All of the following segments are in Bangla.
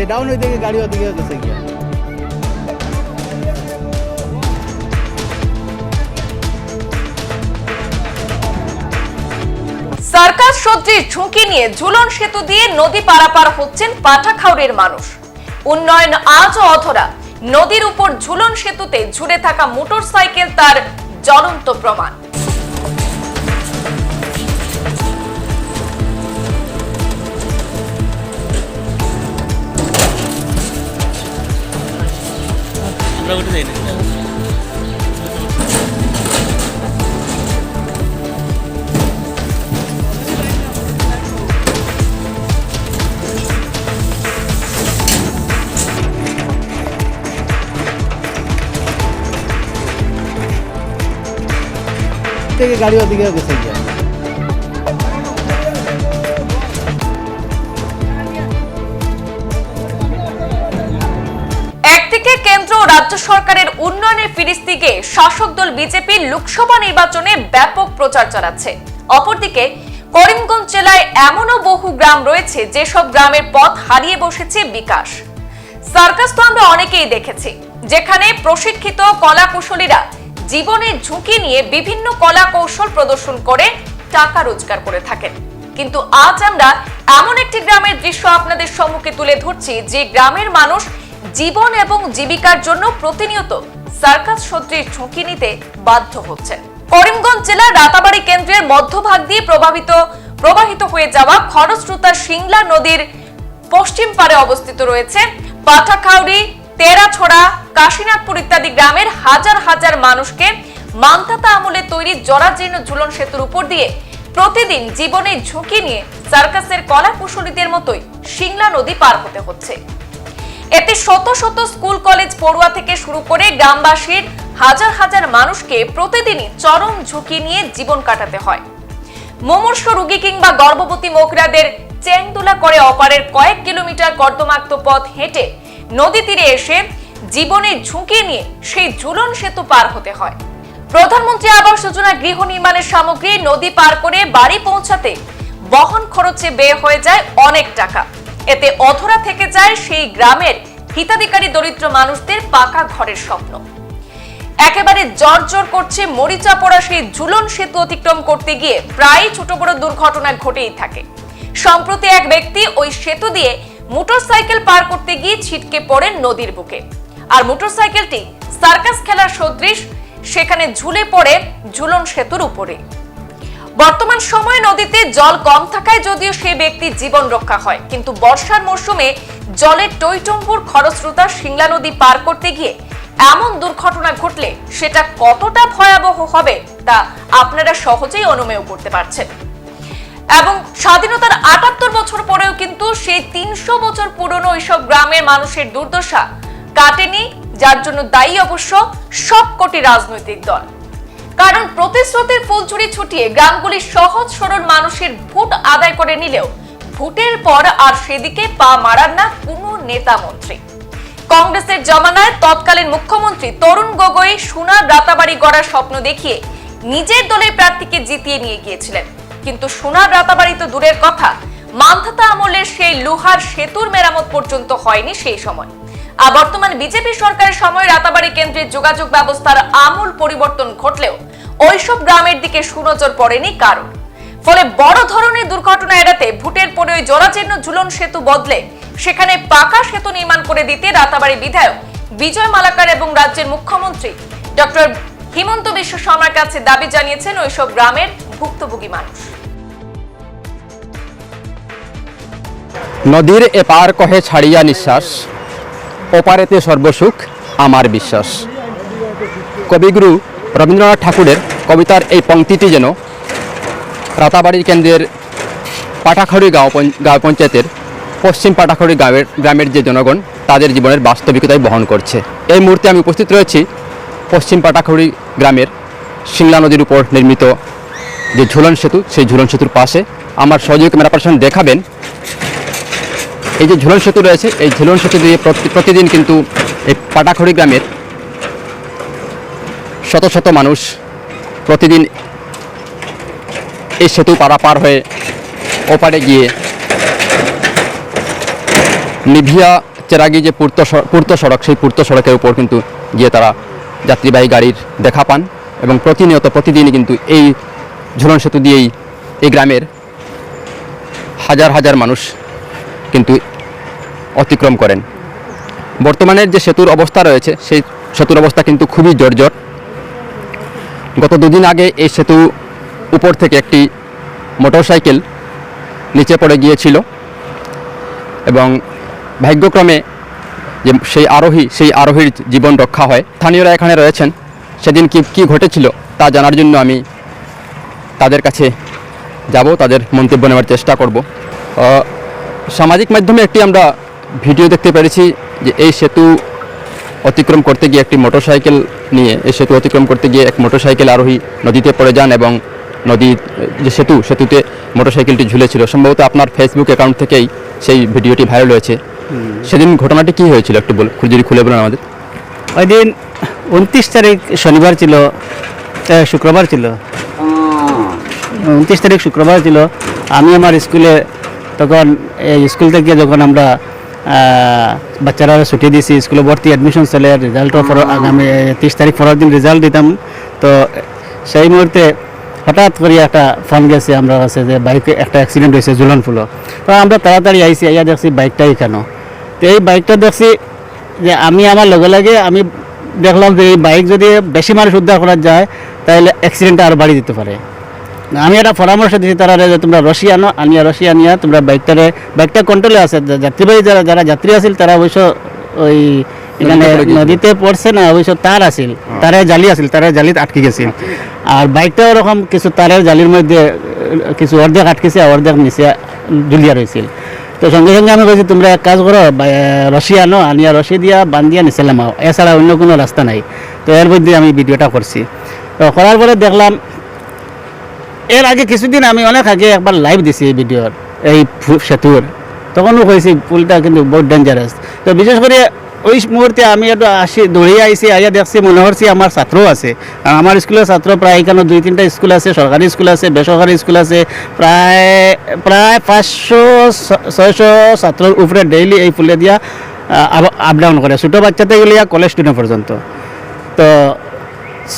গেছে ডাউন ওইদিকে গাড়ি ওদিকে গেছে গিয়া। সার্কাস সদৃশ ঝুঁকি নিয়ে ঝুলন সেতু দিয়ে নদী পারাপার হচ্ছেন পাঠাখাউড়ের মানুষ। উন্নয়ন আজও অধরা। নদীর উপর ঝুলন সেতুতে ঝুলে থাকা মোটরসাইকেল তার জ্বলন্ত প্রমাণ। আমরা ওটা যাই না থেকে গাড়ি ওদিকে গেছে রাজ্য সরকারের উন্নয়নের ফিরিস্তিকে শাসক দল বিজেপি লোকসভা নির্বাচনে ব্যাপক প্রচার চালাচ্ছে। অপরদিকে, করিমগঞ্জ জেলায় এমনও বহু গ্রাম রয়েছে যেসব গ্রামের পথ হারিয়ে বসেছে বিকাশ। সার্কাস তো আমরা অনেকেই দেখেছি, যেখানে প্রশিক্ষিত কলা কুশলীরা জীবনের ঝুঁকি নিয়ে বিভিন্ন কলা কৌশল প্রদর্শন করে টাকা রোজগার করে থাকেন। কিন্তু আজ আমরা এমন একটি গ্রামের দৃশ্য আপনাদের সম্মুখে তুলে ধরছি যে গ্রামের মানুষ জীবন এবং জীবিকার জন্য প্রতিনিয়ত সার্কাস সদৃশ ঝুঁকি নিতে বাধ্য হচ্ছেন করিমগঞ্জ জেলার রাতাবাড়ি কেন্দ্রের মধ্যভাগ দিয়ে প্রভাবিত, প্রবাহিত হয়ে যাওয়া খরস্রোতা সিংলা নদীর পশ্চিম পারে অবস্থিত রয়েছে। পাঠাখাউড়ি, তেরাছড়া, কাশীনাথপুর ইত্যাদি গ্রামের হাজার হাজার মানুষকে মান্তাতা আমলে তৈরি জরাজীর্ণ ঝুলন সেতুর উপর দিয়ে প্রতিদিন জীবনের ঝুঁকি নিয়ে সার্কাসের কলা কুশলীদের মতোই সিংলা নদী পার হতে হচ্ছে। এতে শত শত স্কুল কলেজ পড়ুয়া থেকে শুরু করে গ্রামবাসীর হাজার হাজার মানুষকে প্রতিদিনই চরম ঝুঁকি নিয়ে জীবন কাটাতে হয়। মুমূর্ষ রোগী কিংবা গর্ভবতী মহিলাদের চেংদুলা করে অপারের কয়েক কিলোমিটার কর্দমাক্ত পথ হেঁটে নদী তীরে এসে জীবনের ঝুঁকি নিয়ে সেই ঝুলন সেতু পার হতে হয়। প্রধানমন্ত্রী আবাস যোজনা গৃহ নির্মাণের সামগ্রী নদী পার করে বাড়ি পৌঁছাতে বহন খরচে ব্যয় হয়ে যায় অনেক টাকা। এতে অধরা থেকে যায় সেই গ্রামের হিতাধিকারী দরিদ্র মানুষদের পাকা ঘরের স্বপ্ন। একেবারে জর্জর করছে মরিচা পড়া সেই ঝুলন সেতু অতিক্রম করতে গিয়ে প্রায় ছোট বড় দুর্ঘটনা ঘটেই থাকে। সম্প্রতি এক ব্যক্তি ওই সেতু দিয়ে মোটরসাইকেল পার করতে গিয়ে ছিটকে পড়েন নদীর বুকে। আর মোটরসাইকেলটি সার্কাস খেলার সদৃশ, সেখানে ঝুলে পড়ে ঝুলন সেতুর উপরে। বর্তমান সময়ে নদীতে জল কম থাকায় যদিও সেই ব্যক্তির জীবন রক্ষা হয়, কিন্তু বর্ষার মরশুমে জলের টইটম্বুর খরস্রোতা সিংলা নদী পার করতে গিয়ে এমন দুর্ঘটনা ঘটলে সেটা কতটা ভয়াবহ হবে তা আপনারা সহজেই অনুমেয় করতে পারছেন। এবং স্বাধীনতার আটাত্তর বছর পরেও কিন্তু সেই তিনশো বছর পুরনো এইসব গ্রামের মানুষের দুর্দশা কাটেনি, যার জন্য দায়ী অবশ্য সবকটি রাজনৈতিক দল। কারণ প্রতিশ্রুতির ফুলচুরি ছুটিয়ে গ্রামগুলির সহজ সরল মানুষের ভোট আদায় করে নিলেও ভোটের পর আর সেদিকে পা মারার না কোনো নেতা মন্ত্রী। কংগ্রেসের জমানায় তৎকালীন মুখ্যমন্ত্রী তরুণ গগৈ সোনার রাতাবাড়ি গড়ার স্বপ্ন দেখিয়ে নিজের দলের প্রার্থীকে জিতিয়ে নিয়ে গিয়েছিলেন। কিন্তু সোনার রাতাবাড়ি তো দূরের কথা, মান্ধাতা আমলের সেই লোহার সেতুর মেরামত পর্যন্ত হয়নি সেই সময়। আর বর্তমান বিজেপি সরকারের সময় রাতাবাড়ি কেন্দ্রের যোগাযোগ ব্যবস্থার আমূল পরিবর্তন ঘটলেও ওইসব গ্রামের দিকে সুনজর পড়েনি কারণ। ফলে বড় ধরনের দুর্ঘটনা এড়াতে ভোটের পরে ওই জরাজীর্ণ ঝুলন সেতু বদলে সেখানে পাকা সেতু নির্মাণ করে দিতে রাতাবাড়ি বিধায়ক বিজয় মালাকার এবং রাজ্যের মুখ্যমন্ত্রী ডক্টর হিমন্ত বিশ্ব শর্মার কাছে দাবি জানিয়েছেন ওইসব গ্রামের ভুক্তভোগী মানুষ। নদীর এপার কহে ছাড়িয়া নিঃশ্বাস, ওপারেতে সর্বসুখ, আমার বিশ্বাস। কবিগুরু রবীন্দ্রনাথ ঠাকুরের কবিতার এই পংক্তিটি যেন রাতাবাড়ির কেন্দ্রের পাটাখড়ি গাঁও গাঁও পঞ্চায়েতের পশ্চিম পাটাখড়ি গ্রামের গ্রামের যে জনগণ, তাদের জীবনের বাস্তবিকতাই বহন করছে। এই মুহূর্তে আমি উপস্থিত রয়েছি পশ্চিম পাটাখড়ি গ্রামের সিংলা নদীর উপর নির্মিত যে ঝুলন সেতু, সেই ঝুলন সেতুর পাশে আমার সহযোগী ক্যামেরা পার্সন দেখাবেন। এই যে ঝুলন সেতু রয়েছে, এই ঝুলন সেতু দিয়ে প্রতি- প্রতিদিন কিন্তু এই পাটাখড়ি গ্রামের শত শত মানুষ প্রতিদিন এই সেতু পারাপার হয়ে ওপারে গিয়ে নিভিয়া চেরাগি যে পূর্ত পূর্ত সড়ক, সেই পূর্ত সড়কের উপর কিন্তু গিয়ে তারা যাত্রীবাহী গাড়ির দেখা পান এবং প্রতিনিয়ত প্রতিদিনই কিন্তু এই ঝুলন সেতু দিয়েই এই গ্রামের হাজার হাজার মানুষ কিন্তু অতিক্রম করেন। বর্তমানের যে সেতুর অবস্থা রয়েছে, সেই সেতুর অবস্থা কিন্তু খুবই জর্জর। গত দুদিন আগে এই সেতু উপর থেকে একটি মোটরসাইকেল নিচে পড়ে গিয়েছিল এবং ভাগ্যক্রমে যে সেই আরোহী, সেই আরোহীর জীবন রক্ষা হয়। স্থানীয়রা এখানে রয়েছেন। সেদিন কি কি ঘটেছিল তা জানার জন্য আমি তাদের কাছে যাব, তাদের মন্তব্য নেওয়ার চেষ্টা করব। সামাজিক মাধ্যমে একটি আমরা ভিডিও দেখতে পেরেছি যে এই সেতু অতিক্রম করতে গিয়ে একটি মোটরসাইকেল নিয়ে এই সেতু অতিক্রম করতে গিয়ে এক মোটরসাইকেল আরোহী নদীতে পড়ে যান এবং নদী যে সেতু সেতুতে মোটরসাইকেলটি ঝুলেছিল। সম্ভবত আপনার ফেসবুক অ্যাকাউন্ট থেকেই সেই ভিডিওটি ভাইরাল হয়েছে। সেদিন ঘটনাটি কি হয়েছিল? একটু বল যদি খুলে বলেন আমাদের। ওই দিন উনত্রিশ তারিখ শনিবার ছিল শুক্রবার ছিল। উনত্রিশ তারিখ শুক্রবার ছিল। আমি আমার স্কুলে তখন এই স্কুল থেকে যখন আমরা বাচ্চারা ছুটি দিয়েছি স্কুলে ভর্তি অ্যাডমিশন চলে রেজাল্টও আগামী তিরিশ তারিখ পরের দিন রেজাল্ট দিতাম। তো সেই মুহূর্তে হঠাৎ করে একটা ফোন গেছে, আমরা কাছে যে বাইকে একটা অ্যাক্সিডেন্ট হয়েছে ঝুলন ফুলো তো আমরা তাড়াতাড়ি আইসি আইয়া দেখছি বাইকটাই কেন তো এই বাইকটা দেখছি যে আমি আমার লগে লাগে আমি দেখলাম যে এই বাইক যদি বেশি মানুষ উদ্ধার করা যায়, তাহলে অ্যাক্সিডেন্টটা আরও বাড়ি দিতে পারে। আমি একটা পরামর্শ দিচ্ছি তারা যে তোমরা রশি আনো আনিয়া রশি আনিয়া তোমরা বাইকটারে বাইকটা কন্ট্রোলে আছে যাত্রীবাহী যারা যারা যাত্রী আছিল তারা অবশ্য ওই এখানে নদীতে পড়ছে না অবশ্য তার আছিল তারে জালি আছিল তারে জালিত আটকে গেছিল। আর বাইকটা ওরকম কিছু তারের জালির মধ্যে কিছু অর্ধেক আটকেছে অর্ধেক নিচে ঝুলিয়া রয়েছিল তো সঙ্গে সঙ্গে আমি বলছি তোমরা এক কাজ করো রশি আনো আনিয়া রশি দিয়া বান্ধিয়া নিচে নামাও। এছাড়া অন্য কোনো রাস্তা নাই। তো এর মধ্যে আমি ভিডিওটা করছি। তো করার পরে দেখলাম এর আগে কিছুদিন আমি অনেক আগে একবার লাইভ দিছি এই ভিডিওর এই সেতুর তখনও কইছি পুলটা কিন্তু বহুত ডেঞ্জারাস তো বিশেষ করে ওই মুহূর্তে আমি একটু আসি দৌড়িয়ে আইসি আইয়া দেখছি মনে হচ্ছে আমার ছাত্রও আছে। আমার স্কুলের ছাত্র প্রায় এখানে দুই তিনটা স্কুল আছে সরকারি স্কুল আছে বেসরকারি স্কুল আছে। প্রায় প্রায় পাঁচশো ছয়শো ছাত্রের উপরে ডেইলি এই ফুলে দিয়া আপ ডাউন করে ছোটো বাচ্চা থেকে লিয়া কলেজ স্টুডেন্ট পর্যন্ত তো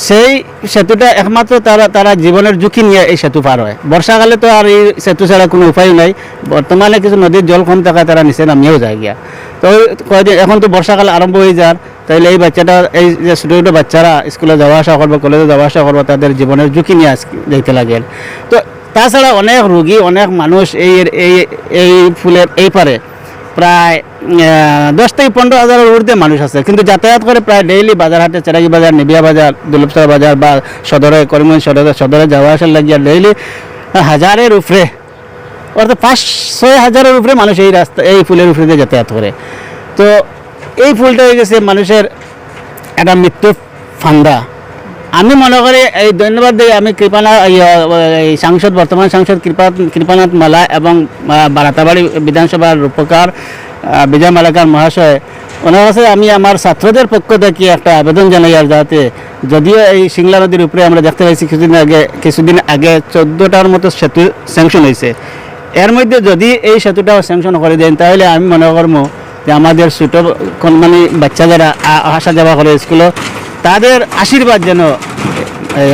সেই সেতুটা একমাত্র তারা তারা জীবনের ঝুঁকি নিয়ে এই সেতু পার হয়। বর্ষাকালে তো আর এই সেতু ছাড়া কোনো উপায় নাই। বর্তমানে কিছু নদীর জল কম থাকায় তারা নিচে নামিয়েও যায় গিয়া। তো ওই কয়দিন এখন তো বর্ষাকাল আরম্ভ হয়ে যার তাইলে এই বাচ্চাটা এই যে ছোটো ছোটো বাচ্চারা স্কুলে যাওয়া আসা করবে কলেজে যাওয়া আসা করবে তাদের জীবনের ঝুঁকি নিয়ে যেতে লাগে তো তাছাড়া অনেক রুগী অনেক মানুষ এই এই এই ফুলের এই পারে। প্রায় দশ থেকে পনেরো হাজারের ঊর্ধ্বে মানুষ আছে। কিন্তু যাতায়াত করে প্রায় ডেইলি বাজার হাটে চেরাগি বাজার, নিবিয়া বাজার দুলপসা বাজার বা সদরে, করিমগঞ্জ সদরে সদরে যাওয়া আসার লাগিয়া ডেইলি হাজারের উপরে, অর্থাৎ পাঁচ, ছয় হাজারের উপরে মানুষ এই রাস্তা, এই ফুলের উপরে দিয়ে যাতায়াত করে। তো এই ফুলটা হয়ে গেছে মানুষের একটা মৃত্যুর ফান্দা। আমি মনে করি, এই ধন্যবাদ দিই আমি কৃপানাথ এই সাংসদ, বর্তমান সাংসদ কৃপা, কৃপানাথ মালা এবং বারাতাবাড়ি বিধানসভার রূপকার বিজয় মালাকার মহাশয়, ওনার কাছে আমি আমার ছাত্রদের পক্ষ থেকে একটা আবেদন জানাই আর যাতে যদিও এই সিংলা নদীর উপরে আমরা দেখতে পাইছি কিছুদিন আগে কিছুদিন আগে চোদ্দোটার মতো সেতু স্যাংশন হয়েছে এর মধ্যে যদি এই সেতুটাও স্যাংশন করে দেন, তাহলে আমি মনে করব যে আমাদের ছোটো মানে বাচ্চা যারা আসা যাওয়া করে স্কুলে তাদের আশীর্বাদ যেন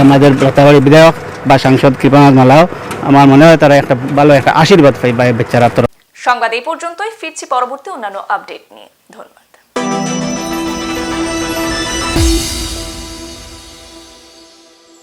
আমাদের লতাবাড়ি বিধায়ক বা সাংসদ কৃপানাথ মালাও, আমার মনে হয় তারা একটা ভালো একটা আশীর্বাদ পাই বা এই বাচ্চারা সংবাদ এই পর্যন্তই, ফিরছি পরবর্তী অন্যান্য আপডেট নিয়ে। ধন্যবাদ।